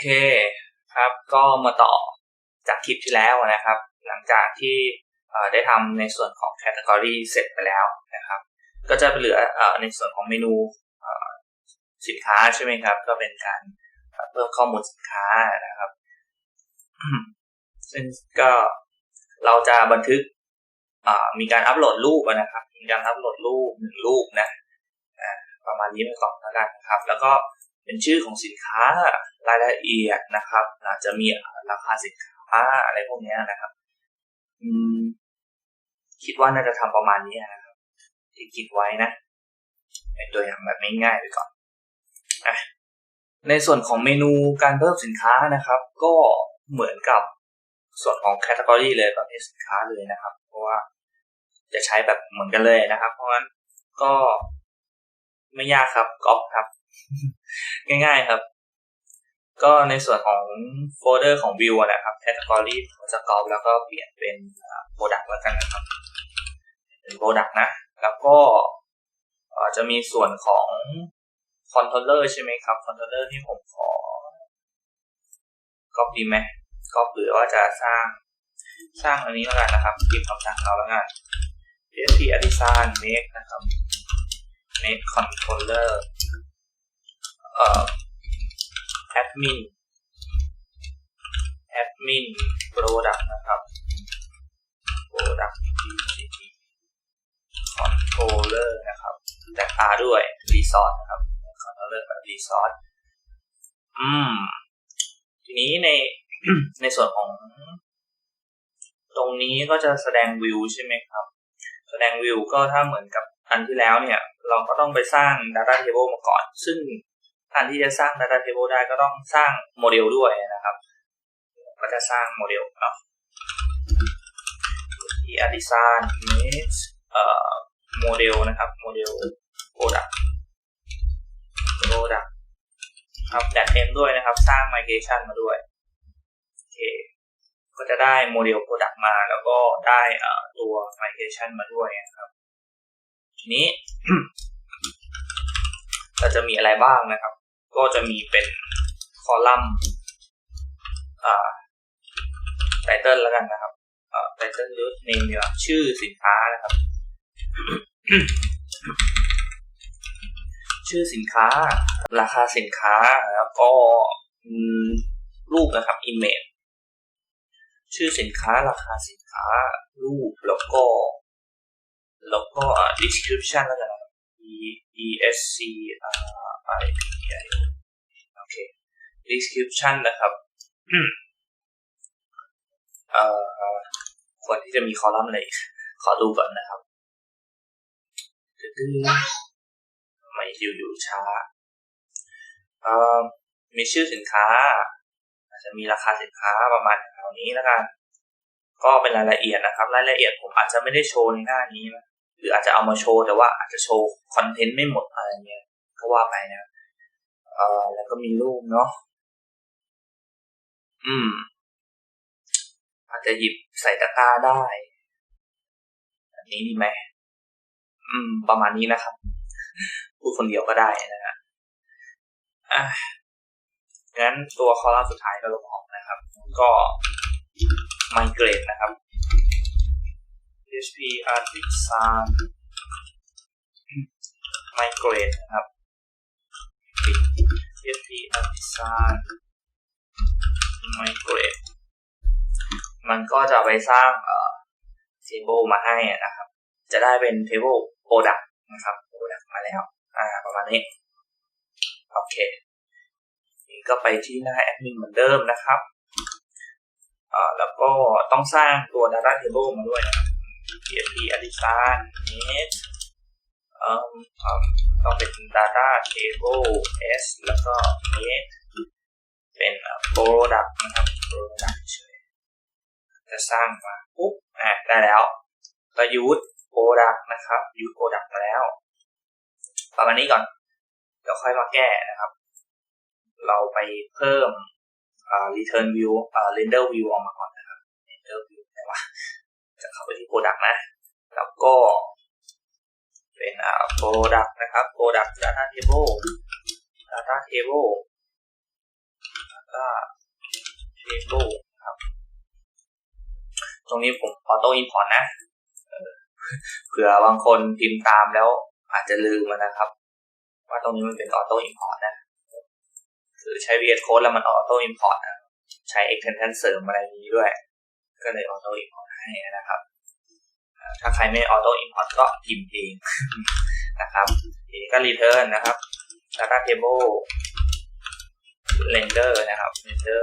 เคครับ ก็มาต่อจากคลิปที่แล้วนะครับ หลังจากที่ได้ทำในส่วนของ Category เสร็จไปแล้วนะครับ ก็จะเหลือในส่วนของเมนูสินค้าใช่ไหมครับ ก็เป็นการเพิ่มข้อมูลสินค้านะครับ ซึ่งก็เราจะบันทึกมีการอัปโหลดรูปนะครับ มีการอัปโหลดรูปหนึ่งรูปนะประมาณนี้ไปก่อนแล้วกันนะครับ แล้วก็ เป็นชื่อของสินค้ารายละเอียดนะครับอาจจะมีราคาสินค้าอะไรพวกนี้นะครับอืมคิดว่าน่าจะทำประมาณนี้นะครับที่คิดไว้นะเป็นตัวอย่างแบบง่ายๆไปก่อนอะในส่วนของเมนูการเพิ่มสินค้านะครับ ก็เหมือนกับส่วนของแคตตากรีเลยประเภทสินค้าเลยนะครับ เพราะว่าจะใช้แบบเหมือนกันเลยนะครับ เพราะงั้นก็ไม่ยากครับก๊อปครับ ง่ายๆครับ ก็ในส่วนของโฟลเดอร์ของ view อะนะครับ category ผมจะก๊อปแล้วก็เปลี่ยนเป็น product แล้วกันนะครับ เป็น product นะ แล้วก็จะมีส่วนของ controller ใช่ไหมครับ controller ที่ผมขอก๊อปดีไหมก๊อปหรือว่าจะสร้างสร้างอันนี้แล้วกันนะครับพิมพ์คำสั่งเราแล้วกัน php artisan make นะครับ make controller เอ่อ admin admin product นะครับ product pcp controller นะครับแต่ตาด้วย resource นะครับ controller กับ resource อืม ทีนี้ในในส่วนของ ตรงนี้ก็จะแสดงวิวใช่ไหมครับ แสดงวิวก็ถ้าเหมือนกับอันที่แล้วเนี่ย เราก็ต้องไปสร้าง data table มาก่อน ซึ่ง การที่จะสร้าง data table ได้ก็ต้องสร้างโมเดลด้วยนะครับก็จะสร้างโมเดลเนาะที่ Artisan image เอ่อโมเดลนะครับโมเดล product product ครับแดดเนมด้วยนะครับ สร้าง migration มาด้วยโอเคก็จะได้โมเดล product มาแล้วก็ได้เอ่อตัว migration มาด้วยนะครับ ทีนี้เราจะมีอะไรบ้างนะครับ ก็จะมีเป็นคอลัมน์อ่าไตเติลแล้วกันนะครับอ่าไตเติลหรือเนมเนี่ยชื่อสินค้านะครับ ชื่อสินค้า ราคาสินค้าแล้วก็อืมรูปนะครับ image ชื่อสินค้าราคาสินค้า รูปแล้วก็ แล้วก็ description แล้วกันน e e s c r i p i o โอเค description นะครับเอ่อควรที่จะมีคอลัมน์อะไรขอดูก่อนนะครับดื้อๆทำไมอยู่ๆช้าเอ่อมีชื่อสินค้า อาจจะมีราคาสินค้าประมาณแถวนี้แล้วกัน ก็เป็นรายละเอียดนะครับ รายละเอียดผมอาจจะไม่ได้โชว์ในหน้านี้นะ หรืออาจจะเอามาโชว์แต่ว่าอาจจะโชว์คอนเทนต์ไม่หมดอะไรเงี้ยก็ว่าไปนะเอ่อแล้วก็มีรูปเนาะอืม อาจจะหยิบใส่ตะกร้าได้ อันนี้ดีไหมอืม ประมาณนี้นะครับ พูดคนเดียวก็ได้นะฮะอะงั้นตัวคอลัมน์สุดท้ายก็ลงออกนะครับ ก็ migrate นะครับ PHP artisan migrate นะครับ PHP artisan migrate มันก็จะไปสร้างเอ่อ table มาให้นะครับ จะได้เป็น table product นะครับ product มาแล้ว อ่า ประมาณนี้ โอเค นี่ก็ไปที่หน้าแอดมินเหมือนเดิมนะครับอ่าแล้วก็ต้องสร้างตัว data table มาด้วยนะครับ PHP Artisan Net เอ่อออต้องเป็น data table s แล้วก็ net เป็น product นะครับ product เฉยจะสร้างมาปุ๊บอะได้แล้วก็ยูด product นะครับยูด product มาแล้วประมาณนี้ก่อนเดี๋ยวค่อยมาแก้นะครับ เราไปเพิ่ม return view render view ออกมาก่อน ไปที่ product นะ แล้วก็เป็น product นะครับ product data table data table data table ครับ ตรงนี้ผม auto import นะเออเผื่อบางคนพิมพ์ตามแล้วอาจจะลืมนะครับ ว่าตรงนี้มันเป็น auto import นะคือใช้ VS Code แล้วมัน auto import นะใช้ extension เสริมอะไรนี้ด้วย ก็เลย auto import ให้นะครับ ถ้าใครไม่ auto import ก็พิมพ์เองนะครับทีนี้ก็ return นะครับ data table render นะครับ render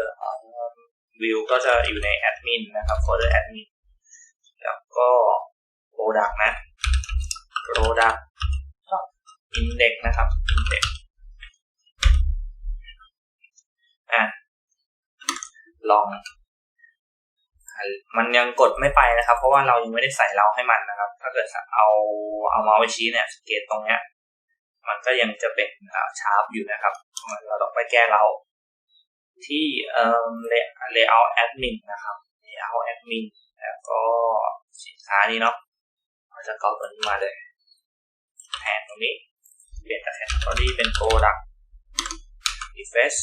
view ก็จะอยู่ใน admin นะครับ folder admin แล้วก็ product นะ product index นะครับ index อะลอง มันยังกดไม่ไปนะครับ เพราะว่าเรายังไม่ได้ใส่เราให้มันนะครับ ถ้าเกิดเอาเอาเมาส์ไปชี้เนี่ยสังเกตตรงเนี้ย มันก็ยังจะเป็นชาร์ปอยู่นะครับ เราต้องไปแก้เราที่เอ่อ layout admin นะครับ layout admin แล้วก็สินค้านี้เนาะเราจะก๊อปตัวนี้มาเลยแผนตรงนี้ เปลี่ยนจากแคตตาล็อเป็น product refresh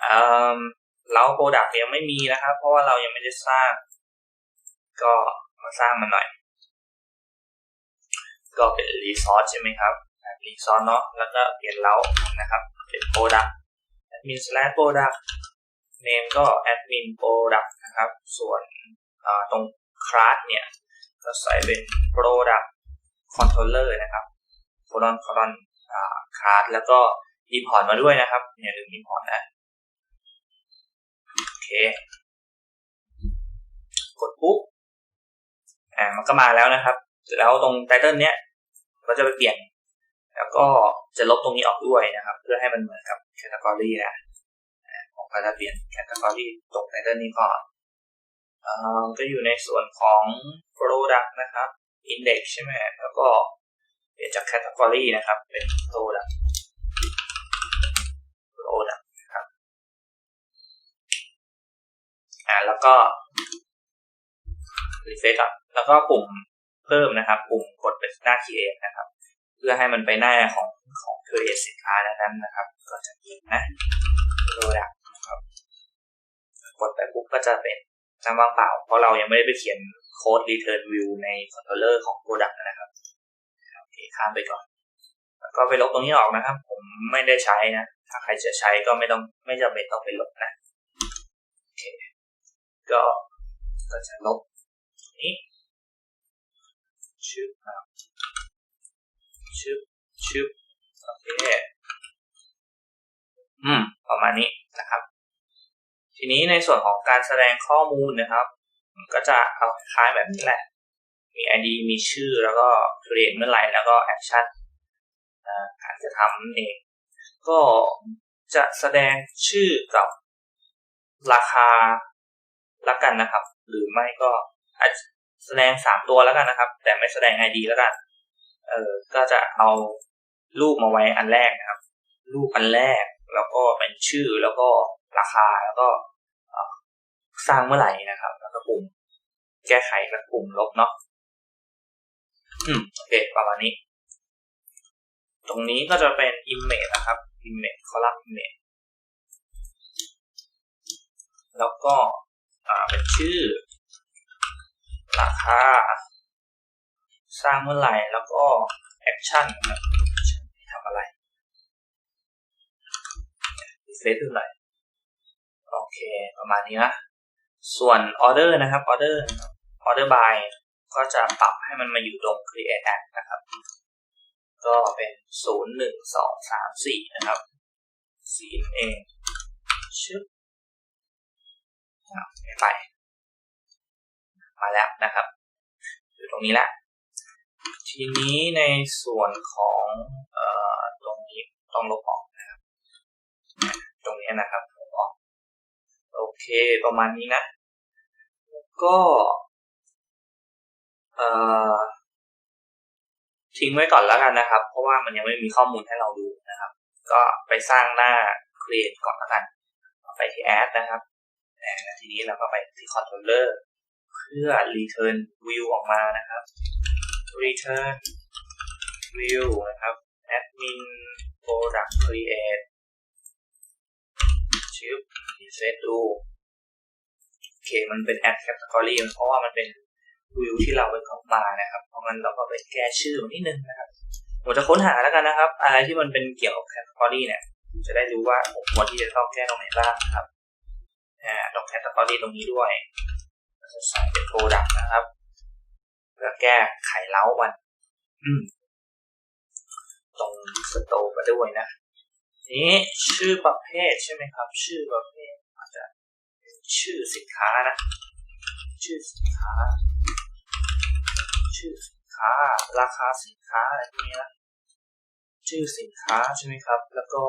เอ่อ เรา product ยังไม่มีนะครับ เพราะว่าเรายังไม่ได้สร้าง ก็มาสร้างมันหน่อย ก็เป็น resource ใช่ไหมครับ resource เนาะแล้วก็เปลี่ยนเรานะครับ เป็น product admin slash product name ก็ admin product นะครับ ส่วนตรง class เนี่ย ก็ใส่เป็น product controller นะครับ colon colon class แล้วก็ import มาด้วยนะครับอย่าลืม import นะ โอเค กดปุ๊บ อ่า มันก็มาแล้วนะครับ แล้วตรงไตเติลเนี้ย ก็จะไปเปลี่ยน แล้วก็จะลบตรงนี้ออกด้วยนะครับ เพื่อให้มันเหมือนกับแคตตากรีนะผมก็จะเปลี่ยนแคตตากรีตรงไตเติลนี้ก่อนอ่าก็อยู่ในส่วนของ product นะครับ index ใช่ไหมแล้วก็เปลี่ยนจาก category นะครับ เป็น product product นะครับ อ่าแล้วก็ refresh ก่อนแล้วก็ปุ่มเพิ่มนะครับ ปุ่มกดเป็นหน้า create นะครับ เพื่อให้มันไปหน้าของของ create สินค้านั้นนะครับ ก็จะมีนะ product นะครับกดไปปุ๊บก็จะเป็นจำว่างเปล่า เพราะเรายังไม่ได้ไปเขียนโค้ด return view ใน controller ของ product นะครับโอเคข้ามไปก่อน แล้วก็ไปลบตรงนี้ออกนะครับ ผมไม่ได้ใช้นะ ถ้าใครจะใช้ก็ไม่ต้องไม่จำเป็นต้องไปลบนะโอเค ก็ก็จะลบนี้ชึบครับชึบชึบโอเคอืม ประมาณนี้นะครับ ทีนี้ในส่วนของการแสดงข้อมูลนะครับก็จะเอาคล้ายแบบนี้แหละ มี ID มีชื่อแล้วก็ create เมื่อไหร่แล้วก็ action อาจจะทำเอง ก็จะแสดงชื่อกับราคา ละกันนะครับ หรือไม่ก็อาจแสดงสามตัวแล้วกันนะครับ แต่ไม่แสดง ID แล้วกัน เออก็จะเอารูปมาไว้อันแรกนะครับ รูปอันแรกแล้วก็เป็นชื่อแล้วก็ราคาแล้วก็สร้างเมื่อไหร่นะครับ แล้วก็ปุ่มแก้ไขกับปุ่มลบเนาะอืมโอเคประมาณนี้ ตรงนี้ก็จะเป็น image นะครับ image column image แล้วก็ เป็นชื่อ ราคา สร้างเมื่อไหร่แล้วก็ action นทำอะไรเฟซดูหน่อยโอเค ประมาณนี้นะ ส่วน order นะครับ order นะครับ order by ก็จะปรับให้มันมาอยู่ตรง create add นะครับ ก็เป็น 0 1 2 3 4 นะครับสีเองชึบ ไม่ไป มาแล้วนะครับอยู่ตรงนี้แหละทีนี้ในส่วนของออตรงนี้ต้องลบออกนะครับ ตรงนี้นะครับลบออกโอเคประมาณนี้นะก็ทิ้งไว้ก่อนแล้วกันนะครับ เพราะว่ามันยังไม่มีข้อมูลให้เราดูนะครับ ก็ไปสร้างหน้า create ก่อนแล้วกัน ไปที่ add นะครับ ทีนี้เราก็ไปที่ controller เพื่อ return view ออกมานะครับ return view นะครับ admin product create ชื่อรีเฟซดูโอเคมันเป็น add category เพราะว่ามันเป็นวิวที่เราไปก๊อปมานะครับ เพราะงั้นเราก็ไปแก้ชื่อมันนิดนึงนะครับ ผมจะค้นหาแล้วกันนะครับ อะไรที่มันเป็นเกี่ยวกับ category เนี่ย จะได้รู้ว่าผมควรที่จะต้องแก้ตรงไหนบ้างนะครับ อ่าตรง category ตรงนี้ด้วยจะใส่เป็น product นะครับเพื่อแก้ไขเล้ามันอืมตรงสโตร์ก็ด้วยนะ นี้ชื่อประเภทใช่ไหมครับ ชื่อประเภทอาจจะชื่อสินค้านะ ชื่อสินค้า ชื่อสินค้า ราคาสินค้าอะไรพวกนี้นะชื่อสินค้าใช่ไหมครับ แล้วก็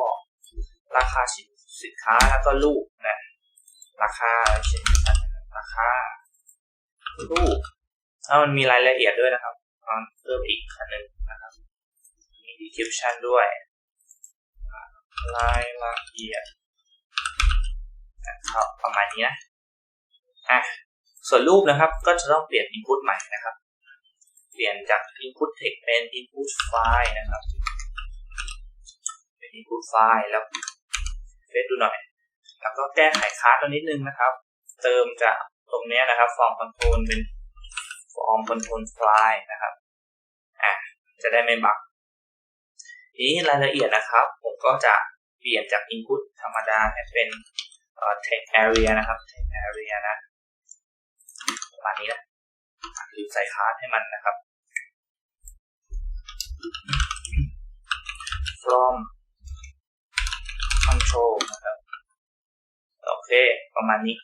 ราคาสินสินค้าแล้วก็รูปนะ ราคาเช่นราคารูปถ้ามันมีรายละเอียดด้วยนะครับเพิ่มอีกอันหนึ่งนะครับ มี description ด้วย รายละเอียดนะครับประมาณนี้นะอะส่วนรูปนะครับก็จะต้องเปลี่ยน input ใหม่นะครับ เปลี่ยนจาก input text เป็น input file นะครับ เป็น input file แล้วเฟซดูหน่อย แล้วก็แก้ไขคลาสตัวนิดนึงนะครับ เติมจากตรงนี้นะครับ form control เป็น form control file นะครับอะจะได้ไม่บักนี้รายละเอียดนะครับ ผมก็จะเปลี่ยนจาก input ธรรมดาให้เป็น text area นะครับ text area นะประมาณนี้นะลืมใส่คลาสให้มันนะครับ from control นะครับ โอเค ประมาณนี้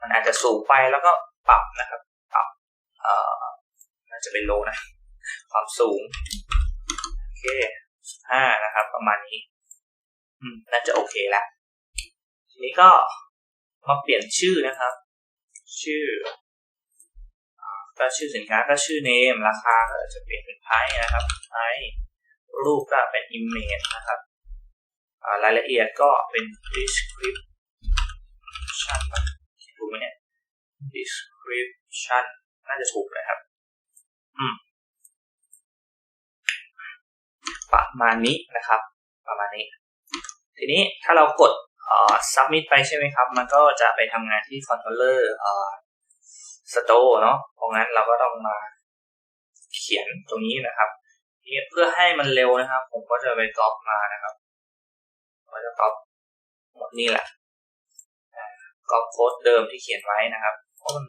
มันอาจจะสูงไปแล้วก็ปรับนะครับ ปรับเอ่อน่าจะเป็นโลนะ ความสูง โอเคห้านะครับ ประมาณนี้ อืม น่าจะโอเคแล้ว ทีนี้ก็มาเปลี่ยนชื่อนะครับ ชื่อก็ชื่อสินค้าก็ชื่อ name ราคาก็จะเปลี่ยนเป็น price นะครับ price รูปก็เป็น image นะครับรายละเอียดก็เป็น description ถูกไหมเนี่ย description น่าจะถูกเลยครับ อืม ประมาณนี้นะครับ ประมาณนี้ ทีนี้ถ้าเรากด submit ไปใช่ไหมครับ มันก็จะไปทำงานที่ controller store เนาะเพราะงั้นเราก็ต้องมาเขียนตรงนี้นะครับเพื่อให้มันเร็วนะครับ ผมก็จะไปก๊อปมานะครับก็จะก๊อปหมดนี่แหละ ก๊อปโค้ดเดิมที่เขียนไว้นะครับ เพราะมัน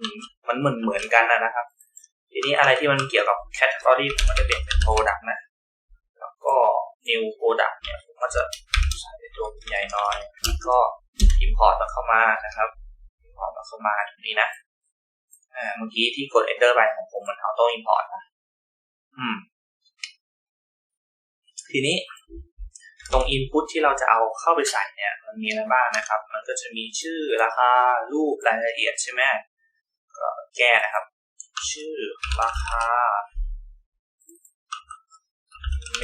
มันเหมือนเหมือนกันนะครับ ทีนี้อะไรที่มันเกี่ยวกับ category ผมก็จะเปลี่ยนเป็น product นะ แล้วก็ new product เนี่ยผมก็จะใส่ตัวใหญ่น้อยแล้วก็ import มันเข้ามานะครับ import มันเข้ามาตรงนี้นะอ่าเมื่อกี้ที่กด enter ไปของผมมัน auto import นะ อืม ทีนี้ ตรง input ที่เราจะเอาเข้าไปใส่เนี่ยมันมีอะไรบ้างนะครับ มันก็จะมีชื่อราคารูปรายละเอียดใช่ไหมก็แก้นะครับ ชื่อราคาเม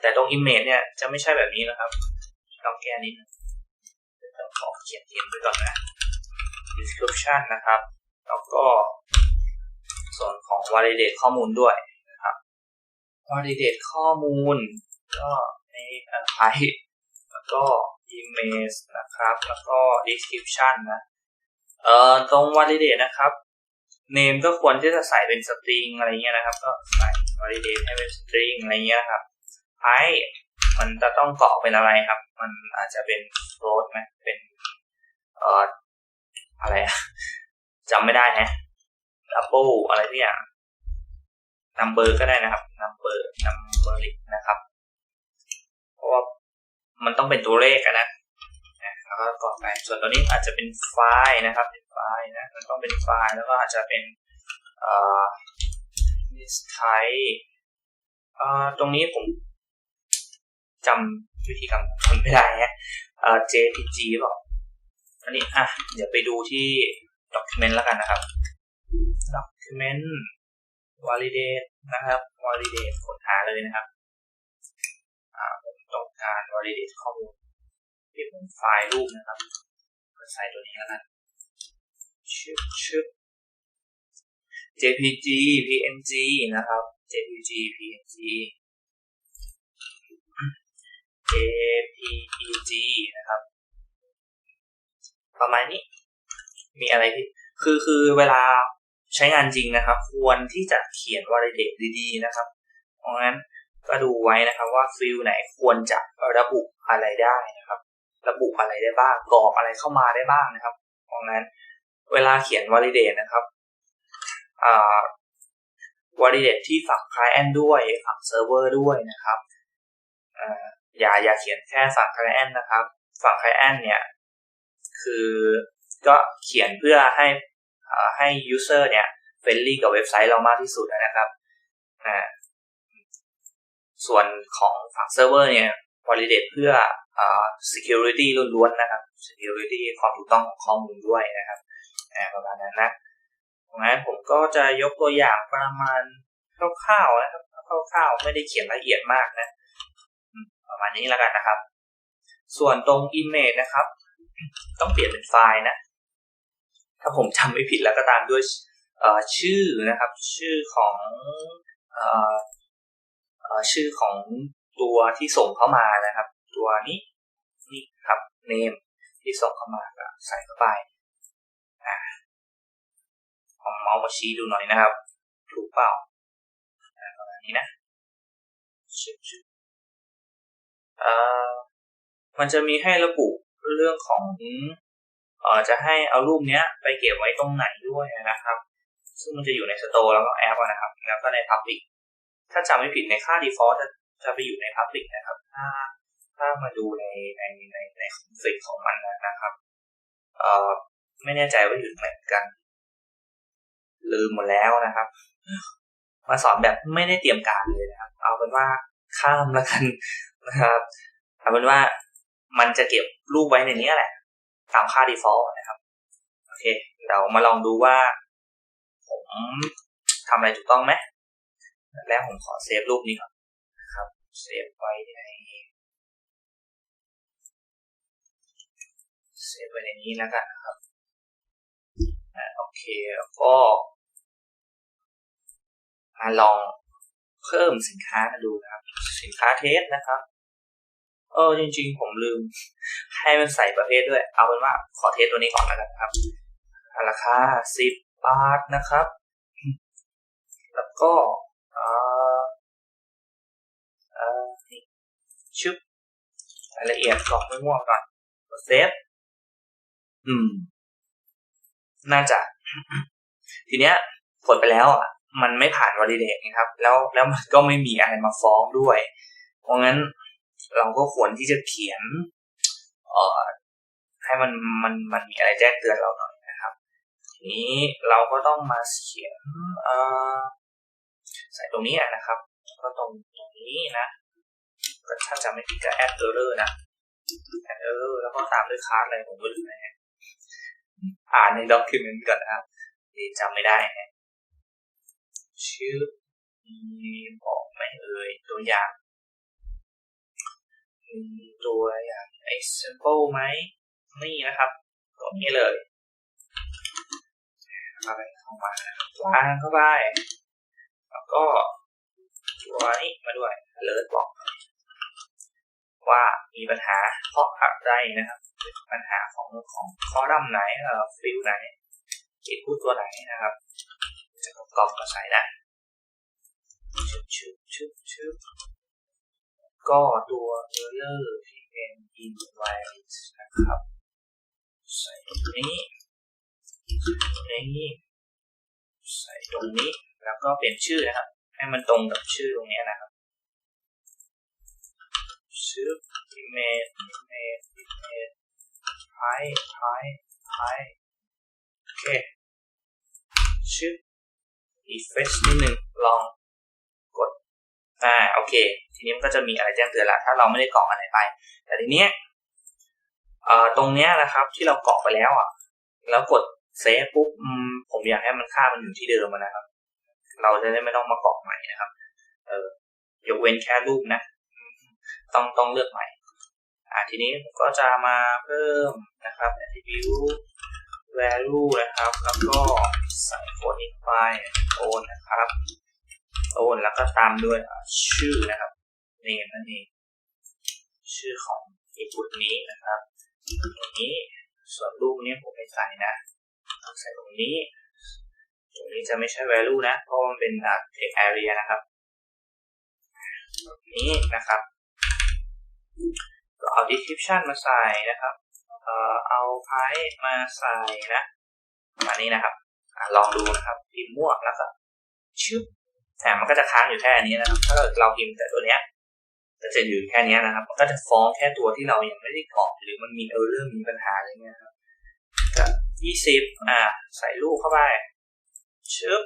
แต่ตรง image เนี่ยจะไม่ใช่แบบนี้นะครับต้องแก้นิดนึงขอเขียนเทียนไปก่อนนะ description นะครับ แล้วก็ส่วนของ validate ข้อมูลด้วย validate ข้อมูล ก็ในไฟแล้วก็ image นะครับ แล้วก็ description นะเอ่อตรง validate นะครับ name ก็ควรที่จะใส่เป็น string อะไรเงี้ยนะครับ ก็ใส่ validate ให้เป็น string อะไรเงี้ยครับ type มันจะต้องเกาะเป็นอะไรครับ มันอาจจะเป็น float ไหมเป็นเอ่ออะไรอะจำไม่ได้ฮะ double อะไรที่อย่าง number ก็ได้นะครับ number numeric นะครับเพราะว่ามันต้องเป็นตัวเลขนะแล้วก็ก่อไปส่วนตัวนี้อาจจะเป็นไฟล์นะครับเป็นไฟล์นะมันต้องเป็นไฟล์แล้วก็อาจจะเป็นเอ่อ list type เอ่อตรงนี้ผมจำวิธีการทำไม่ได้ฮะเอ่อ JPG หรอเปล่าอันนี้อะเดี๋ยวไปดูที่ document แล้วกันนะครับ document validate นะครับ validate ค้นหาเลยนะครับอ่าผมต้องการ validate ข้อมูลที่เป็นไฟล์รูปนะครับก็ใส่ตัวนี้แล้วกันชึบชึบ jpg png นะครับ jpg png jpeg นะครับ ประมาณนี้ มีอะไรที่ คือคือเวลา ใช้งานจริงนะครับ ควรที่จะเขียน validate ดีๆนะครับ เพราะงั้นก็ดูไว้นะครับว่าฟิลไหนควรจะระบุอะไรได้นะครับ ระบุอะไรได้บ้างกรอกอะไรเข้ามาได้บ้างนะครับ เพราะงั้นเวลาเขียน validate นะครับอ่า validate ที่ฝั่ง client ด้วยฝั่ง server ด้วยนะครับอ่าอย่าอย่าเขียนแค่ฝั่ง client นะครับ ฝั่ง client เนี่ย คือก็เขียนเพื่อให้ ให้ user เนี่ยเฟรนลี่กับเว็บไซต์เรามากที่สุดนะครับส่วนของฝั่งเซิร์ฟเวอร์เนี่ย validate เพื่ออ่า security ล้วนๆนะครับ security ความถูกต้องของข้อมูลด้วยนะครับประมาณนั้นนะตรงนั้นผมก็จะยกตัวอย่างประมาณคร่าวๆนะครับคร่าวๆไม่ได้เขียนละเอียดมากนะ ประมาณนี้แล้วกันนะครับ ส่วนตรง image นะครับ ต้องเปลี่ยนเป็นไฟล์นะ ถ้าผมจำไม่ผิดแล้วก็ตามด้วยชื่อนะครับ ชื่อของอชื่อของตัวที่ส่งเข้ามานะครับ ตัวนี้นี่ครับ name ที่ส่งเข้ามาก็ใส่เข้าไปของเมาส์มาชี้ดูหน่อยนะครับ ถูกเปล่าประมาณนี้นะชื่อชื่อมันจะมีให้ระบุเรื่องของ จะให้เอารูปเนี้ยไปเก็บไว้ตรงไหนด้วยนะครับ ซึ่งมันจะอยู่ในสโตร์แล้วก็แอปนะครับ แล้วก็ใน Public ถ้าจำไม่ผิดในค่า default จะจะไปอยู่ใน Public นะครับ ถ้าถ้ามาดูในในในในคอนฟิกของมันนะครับ เอ่อไม่แน่ใจว่าอยู่ไหนกัน ลืมหมดแล้วนะครับ มาสอนแบบไม่ได้เตรียมการเลยนะครับ เอาเป็นว่าข้ามแล้วกันนะครับ เอาเป็นว่ามันจะเก็บรูปไว้ในนี้แหละ ตามค่า default นะครับโอเคเรามาลองดูว่า ผมทำอะไรถูกต้องไหมแล้วผมขอเซฟรูปนี้ก่อนนะครับเซฟไว้ในเซฟไว้ในนี้แล้วกันนะครับโอเคแล้วก็มาลองเพิ่มสินค้าดูนะครับ สินค้าเทสนะครับ เออจริง ๆ ผมลืม ให้มันใส่ประเภทด้วย เอาเป็นว่าขอเทสตัวนี้ก่อนแล้วกันครับราคาสิบบาทนะครับ แล้วก็เออเออนี่ชึบรายละเอียดกรอกไม่ม่วงก่อนเซฟอืม น่าจะ ทีเนี้ยกดไปแล้วอะ มันไม่ผ่านวอลิเดตนะครับ แล้วแล้วมันก็ไม่มีอะไรมาฟ้องด้วย เพราะงั้น เราก็ควรที่จะเขียนเอ่อให้มันมันมันมีอะไรแจ้งเตือนเราหน่อยนะครับ ทีนี้เราก็ต้องมาเขียนเอ่อใส่ตรงนี้นะครับก็ตรงตรงนี้นะก็ถ้าจำไม่ผิดก็ add error นะ add error แล้วก็ตามด้วยค้าอะไรผมก็ลืมนะฮะอ่านใน document ก่อนนะครับที่จำไม่ได้ชื่อมีบอกไม่เอ่ยตัวอย่าง ตัวอย่าง example ไหมนี่นะครับตรงนี้เลยอะไรเข้ามาวางเข้าไป แล้วก็ตัวนี้มาด้วย alert บอก ว่ามีปัญหาเพราะอะไรนะครับ ปัญหาของของคอลัมน์ไหนเอ่อฟิลไหนเอกพูดตัวไหนนะครับ จะกรอกมาใส่ได้ชึบชึบชึบชึบ ก็ตัว error pn invalid นะครับใส่ตรงนี้ตรงนี้ ใส่ตรงนี้แล้วก็เปลี่ยนชื่อนะครับ ให้มันตรงกับชื่อตรงนี้นะครับชื่อ email email email hi hi hi โอเคชื่อ effect นิดหนึ่งลอง อ่าโอเค ทีนี้มันก็จะมีอะไรแจ้งเตือนละถ้าเราไม่ได้กรอกอะไรไป แต่ทีเนี้ยเอ่อตรงเนี้ยนะครับ ที่เรากรอกไปแล้วอะ แล้วกดเซฟปุ๊บผมอยากให้มันค่ามันอยู่ที่เดิมนะครับ เราจะได้ไม่ต้องมากรอกใหม่นะครับ เออยกเว้นแค่รูปนะ ต้องต้องเลือกใหม่ อ่าทีนี้ผมก็จะมาเพิ่มนะครับ attribute value นะครับ แล้วก็ใส่โค้ดนี้ไปโอนนะครับ ต้นแล้วก็ตามด้วยชื่อนะครับ name นั่นเองชื่อของ input นี้นะครับตรงนี้ส่วนรูปนี้ผมไม่ใส่นะใส่ตรงนี้ ตรงนี้จะไม่ใช่ value นะ เพราะมันเป็น text area นะครับตรงนี้นะครับก็เอา description มาใส่นะครับเอ่อเอา price มาใส่นะมานี้นะครับอลองดูนะครับพิมพ์มั่วแล้วก็ชึบ แต่มันก็จะค้างอยู่แค่นี้นะครับ ถ้าเกิดเราพิมพ์แต่ตัวเนี้ยจะจะอยู่แค่นี้นะครับ มันก็จะฟ้องแค่ตัวที่เรายังไม่ได้กรอกหรือมันมีเออร์เรื่องมีปัญหาอะไรเงี้ยครับก็ยี่สิบอ่า ใส่รูปเข้าไปชึบ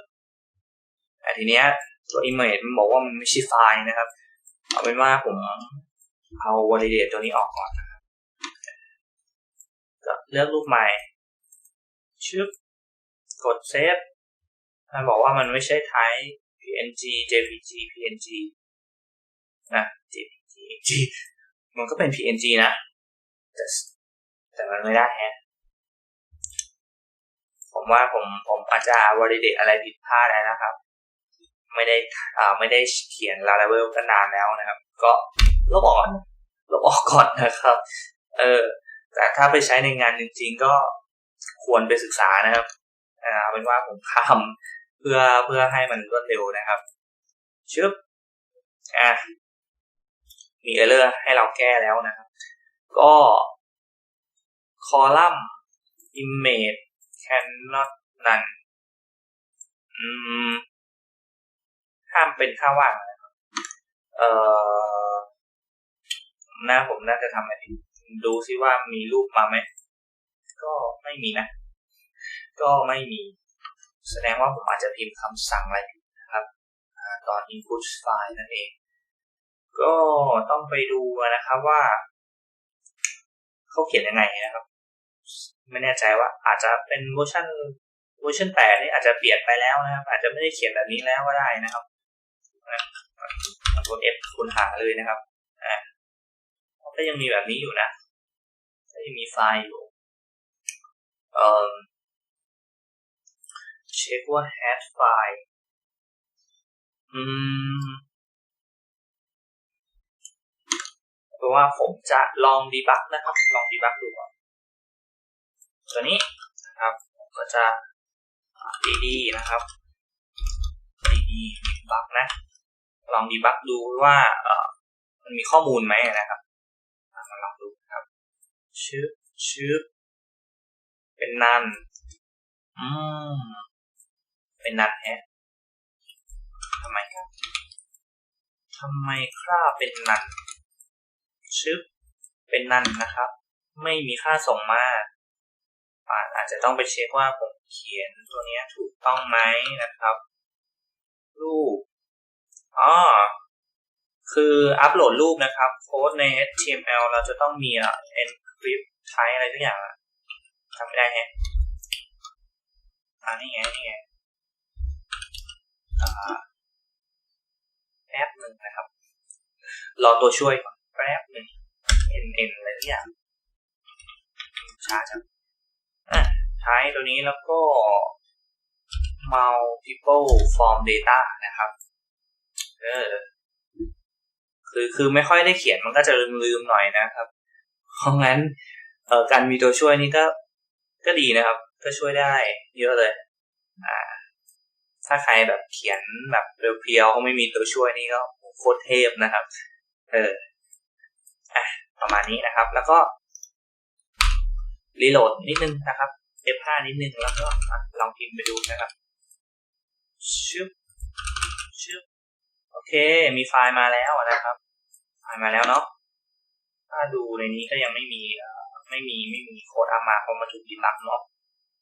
แต่ทีเนี้ยตัว image มันบอกว่ามันไม่ใช่ไฟล์นะครับ เอาเป็นว่าผมเอา validate ตัวนี้ออกก่อนนะครับก็เลือกรูปใหม่ชึบกดเซฟมันบอกว่ามันไม่ใช่ type png jpg png นะ jpg มันก็เป็น png นะ แต่แต่มันไม่ได้แฮะผมว่าผมผมอาจจะ validate อะไรผิดพลาดนะครับ ไม่ได้อ่าไม่ได้เขียน Laravel กันนานแล้วนะครับ ก็ลบออกก่อนลบออกก่อนนะครับ เออ แต่ถ้าไปใช้ในงานจริง ๆ ก็ควรไปศึกษานะครับ อ่าเป็นว่าผมทำ เพื่อเพื่อให้มันรวดเร็วนะครับชึบอะมีเออร์เลอร์ให้เราแก้แล้วนะครับ ก็คอลัมน์ image cannot none อืมห้ามเป็นค่าว่างนะครับเอ่อหน้าผมน่าจะทำอะไรดีดูซิว่ามีรูปมาไหม ก็ไม่มีนะ ก็ไม่มี แสดงว่าผมอาจจะพิมพ์คำสั่งอะไรผิดนะครับตอน input file นั่นเอง ก็ต้องไปดูนะครับว่าเขาเขียนยังไงนะครับ ไม่แน่ใจว่าอาจจะเป็นเวอร์ชันเวอร์ชันแปดนี่อาจจะเปลี่ยนไปแล้วนะครับ อาจจะไม่ได้เขียนแบบนี้แล้วก็ได้นะครับกด F คุณหาเลยนะครับอ่าก็ยังมีแบบนี้อยู่นะก็ยังมีไฟล์อยู่เอ่อ เช็คว่า hash file อืมเพราะว่าผมจะลองดีบักนะครับ ลองดีบักดูก่อนตัวนี้นะครับ ผมก็จะดีๆนะครับดีๆดีบักนะ ลองดีบักดูว่าเอ่อมันมีข้อมูลไหมนะครับมาลองดูครับชื่อชื่อเป็นนันอืม เป็นนันแฮะทำไมครับทำไมคราเป็นนันชึบเป็นนันนะครับ ไม่มีค่าส่งมาอาจจะต้องไปเช็คว่าผมเขียนตัวนี้ถูกต้องไหมนะครับ รูปอ๋อคืออัปโหลดรูปนะครับโค้ดใน HTML เราจะต้องมี encrypt type อะไรทุกอย่างทำไม่ได้แฮะอ่านี่ไงนี่ไง แป๊บหนึ่งนะครับ รอตัวช่วยก่อนแป๊บหนึ่ง n n อะไรทุกอย่างช้าจังอะใช้ตัวนี้แล้วก็ multiple form data นะครับ เออ คือ คือไม่ค่อยได้เขียนมันก็จะลืมๆหน่อยนะครับ เพราะงั้น เอ่อ การมีตัวช่วยนี่ก็ ก็ดีนะครับ ก็ช่วยได้เยอะเลย อ่า ถ้าใครแบบเขียนแบบเพียวๆเขาไม่มีตัวช่วยนี่ก็โคตรเทพนะครับ เอออะประมาณนี้นะครับ แล้วก็รีโหลดนิดนึงนะครับ F5 นิดนึงแล้วก็ลองพิมพ์ไปดูนะครับชึบชึบโอเค มีไฟล์มาแล้วนะครับ ไฟล์มาแล้วเนาะถ้าดูในนี้ก็ยังไม่มีไม่มีไม่มีโค้ดอามาเพราะมันถูกดีบักเนาะ